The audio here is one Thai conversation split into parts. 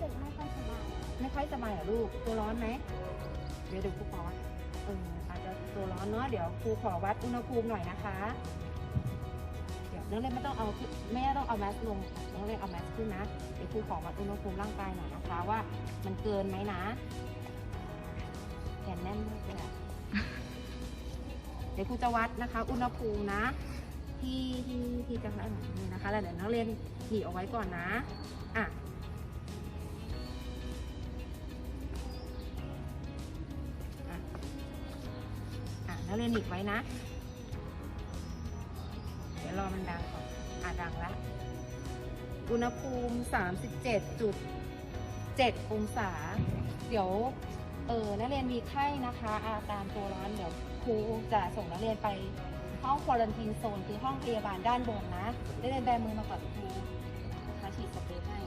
สึกไม่ค่อยสบายไม่ค่อยสบายเหรอลูก ตัวร้อนไหม เดี๋ยวเดี๋ยวครูขอวัดเอออาจจะตัวร้อนเนาะ เดี๋ยวครูขอวัดอุณหภูมิหน่อยนะคะ เดี๋ยวน้องเล่นไม่ต้องเอาขึ้นไม่ต้องเอาแมสลงน้องเล่นเอาแมสขึ้นนะ เดี๋ยวครูขอวัดอุณหภูมิร่างกายหน่อยนะคะ ว่ามันเกินไหมนะแขนแน่นมากเลยอะเดี๋ยวครูจะวัดนะคะ อุณหภูมินะ ที่ที่ที่จะให้นี่นะคะ แล้วเดี๋ยวนักเรียนหนีเอาไว้ก่อนนะอะอะ อะนักเรียนหนีบไว้นะ เดี๋ยวรอมันดังก่อนอะดังละอุณหภูมิ 37.7 องศา เดี๋ยว เออนักเรียนมีไข้นะคะอาการตัวร้อนเดี๋ยวครูจะส่งนักเรียนไปห้องควอลันทีนโซนคือห้องพยาบาลด้านบนนะนักเรียนแบมือมาก่อนครูนะคะฉีดสเปรย์ให้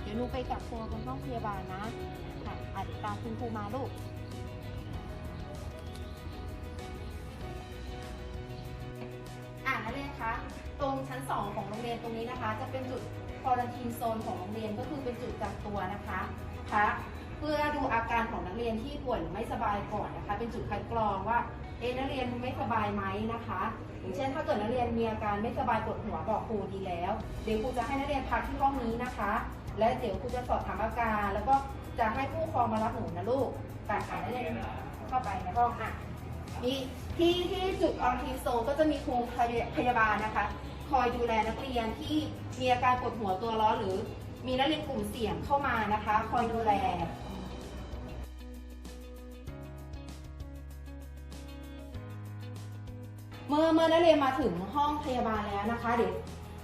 เดี๋ยวนูไปกักตัวบนห้องพยาบาลนะ อะเดี๋ยวตามคุณครูมาลูกอ่านักเรียนคะตรงชั้น 2 ของโรงเรียนตรงนี้นะคะ จะเป็นจุดควอลันทีนโซนของโรงเรียนก็คือเป็นจุดกักตัวนะคะคะเพื่อดูอาการของนักเรียนที่ป่วยไม่สบายก่อนนะคะ เป็นจุดคัดกรองว่าเอ๊ะนักเรียนไม่สบายไหมนะคะ อย่างเช่น ถ้าเกิดนักเรียนมีอาการไม่สบายปวดหัวบอกครูดีแล้ว เดี๋ยวครูจะให้นักเรียนพักที่ห้องนี้นะคะ และเดี๋ยวครูจะสอบถามอาการ แล้วก็ จะให้ผู้ปกครองมารับหนูนะลูกการขายนักเรียนเข้าไปในห้องอะมีที่ที่จุดออนทีโซก็จะมีครูพยาบาลนะคะ คอยดูแลนักเรียนที่มีอาการปวดหัวตัวร้อนหรือ มีนักเรียนกลุ่มเสี่ยงเข้ามานะคะ คอยดูแลเมื่อเมื่อนักเรียนมาถึงห้องพยาบาลแล้วนะคะ เดี๋ยว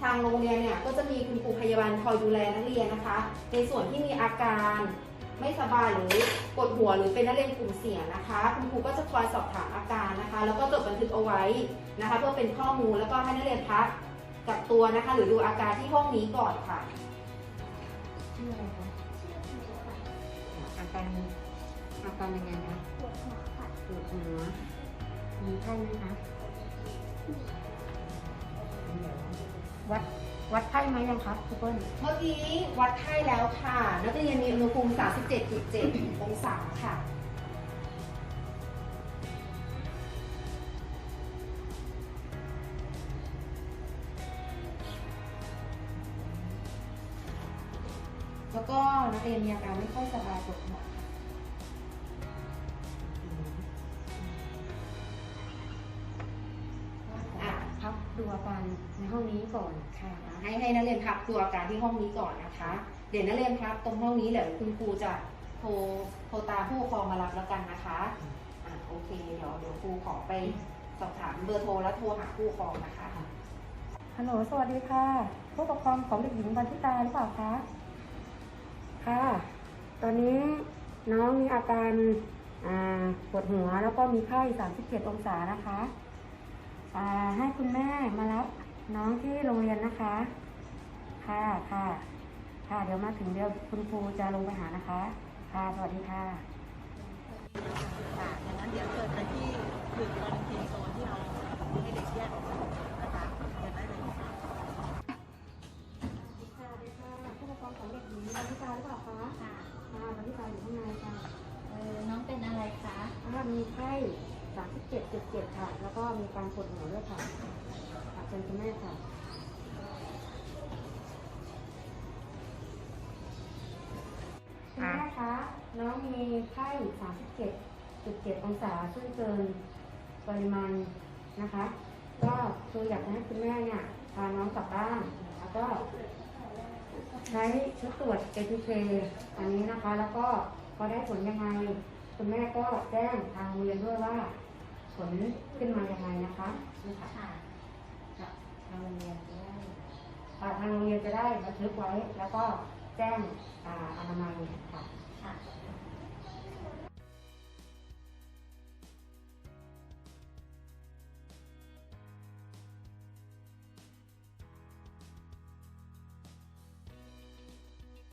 ทางโรงเรียนเนี่ยก็จะมีคุณครูพยาบาลคอยดูแลนักเรียนนะคะ ในส่วนที่มีอาการ ไม่สบายหรือปวดหัวหรือเป็นนักเรียนกลุ่มเสี่ยงนะคะ คุณครูก็จะคอยสอบถามอาการนะคะ แล้วก็จดบันทึกเอาไว้นะคะ เพื่อเป็นข้อมูลแล้วก็ให้นักเรียนพักกับตัวนะคะ หรือดูอาการที่ห้องนี้ก่อนค่ะชื่ออะไรคะชื่อหนูค่ะอาการอาการยังไงคะปวดหัวค่ะปวดหัวมีไข้ไหมคะวัด วัดไข้ไหมยังครับคุณเปิ้ลเมื่อกี้วัดไข้แล้วค่ะ นักเรียนมีอุณหภูมิ 37.7 องศาค่ะแล้วก็นักเรียนมีอาการไม่ค่อยสบายปวดหัว ในห้องนี้ก่อนค่ะให้ให้นักเรียนพักดูอาการที่ห้องนี้ก่อนนะคะ เดี๋ยวนักเรียนพักตรงห้องนี้เดี๋ยวคุณครูจะโทรโทรตามผู้ปกครองมารับแล้วกันนะคะอะโอเคเดี๋ยวเดี๋ยวครูขอไปสอบถามเบอร์โทรแล้วโทรหาผู้ปกครองนะคะฮัลโหลสวัสดีค่ะ ผู้ปกครองของเด็กหญิงวันทิตาหรือเปล่าคะค่ะ ตอนนี้น้องมีอาการอ่าปวดหัวแล้วก็มีไข้37 องศานะคะอ่าให้คุณแม่มารับ น้องที่โรงเรียนนะคะ ค่ะค่ะ ค่ะ เดี๋ยวมาถึงเดี๋ยวคุณครูจะลงไปหานะคะ ค่ะ สวัสดีค่ะค่ะอย่างนั้นเดี๋ยวเชิญไปที่จุดควอลันทีนโซนที่เราให้เด็กแยกออกมานะคะเชิญได้เลยค่ะสวัสดีค่ะผู้ปกครองของเด็กหญิงวันทิตาหรือเปล่าคะค่ะค่ะวันทิตาอยู่ข้างในค่ะเออน้องเป็นอะไรคะ อ่ามีไข้37.7ค่ะ แล้วก็มีการปวดหัวด้วยค่ะค่ะเชิญคุณแม่ค่ะคุณแม่คะ น้องมีไข้37.7องศาซึ่งเกินปริมาณนะคะ ก็คืออยากให้คุณแม่เนี่ยพาน้องกลับบ้านแล้วก็ใช้ชุดตรวจ ATK อันนี้นะคะ แล้วก็พอได้ผลยังไง คุณแม่ก็แจ้งทางโรงเรียนด้วยว่า ผลขึ้นมายังไงนะคะนี่ค่ะค่ะค่ะทางโรงเรียนจะได้อ่าทางโรงเรียนจะได้บันทึกไว้ แล้วก็แจ้งอ่าอนามัย